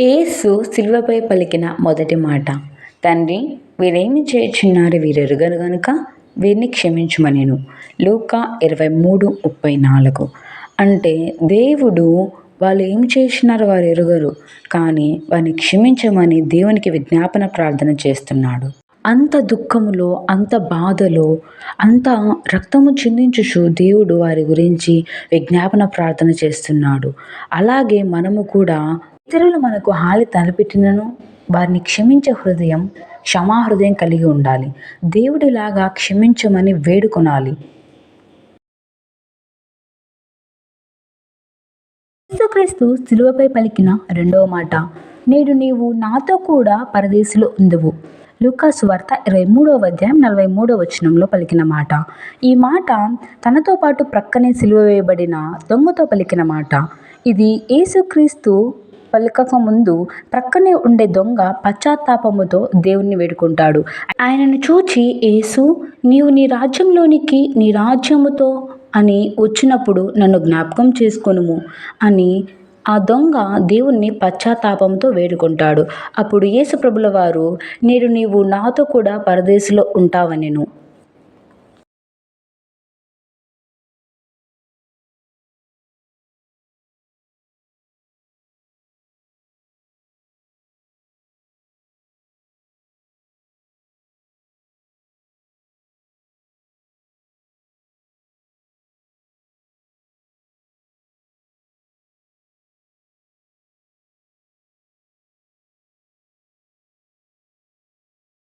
ఏసు శిల్వపై పలికిన మొదటి మాట. తండ్రి వీరేమి చేయుచున్నారు వీరెరుగరు గనుక? వీరిని క్షమించమనేను. లూకా ఇరవై మూడు ముప్పై నాలుగు. అంటే దేవుడు వాళ్ళు ఏం చేసినారో వారు ఎరుగరు కానీ వారిని క్షమించమని దేవునికి విజ్ఞాపన ప్రార్థన చేస్తున్నాడు. అంత దుఃఖములో అంత బాధలో అంత రక్తము చిందించుచు దేవుడు వారి గురించి విజ్ఞాపన ప్రార్థన చేస్తున్నాడు. అలాగే మనము కూడా ఇతరులు మనకు హాని తలపెట్టినను వారిని క్షమించే హృదయం క్షమా హృదయం కలిగి ఉండాలి. దేవుడిలాగా క్షమించమని వేడుకొనాలి. యేసుక్రీస్తు శిలువపై పలికిన రెండవ మాట నేడు నీవు నాతో కూడా పరదేశిలో ఉందువు. లూకాసు వార్త ఇరవై మూడవ అధ్యాయం నలభై మూడవ వచనంలో పలికిన మాట ఈ మాట తనతో పాటు ప్రక్కనే సిలువ వేయబడిన దొంగతో పలికిన మాట. ఇది యేసుక్రీస్తు పలకక ముందు ప్రక్కనే ఉండే దొంగ పశ్చాత్తాపముతో దేవుణ్ణి వేడుకుంటాడు. ఆయనను చూచి యేసు నీవు నీ రాజ్యంలోనికి నీ రాజ్యముతో అని వచ్చినప్పుడు నన్ను జ్ఞాపకం చేసుకొనుము అని ఆ దొంగ దేవుణ్ణి పశ్చాత్తాపంతో వేడుకుంటాడు. అప్పుడు యేసుప్రభుల వారు నేడు నీవు నాతో కూడా పరదేశంలో ఉంటావనెను.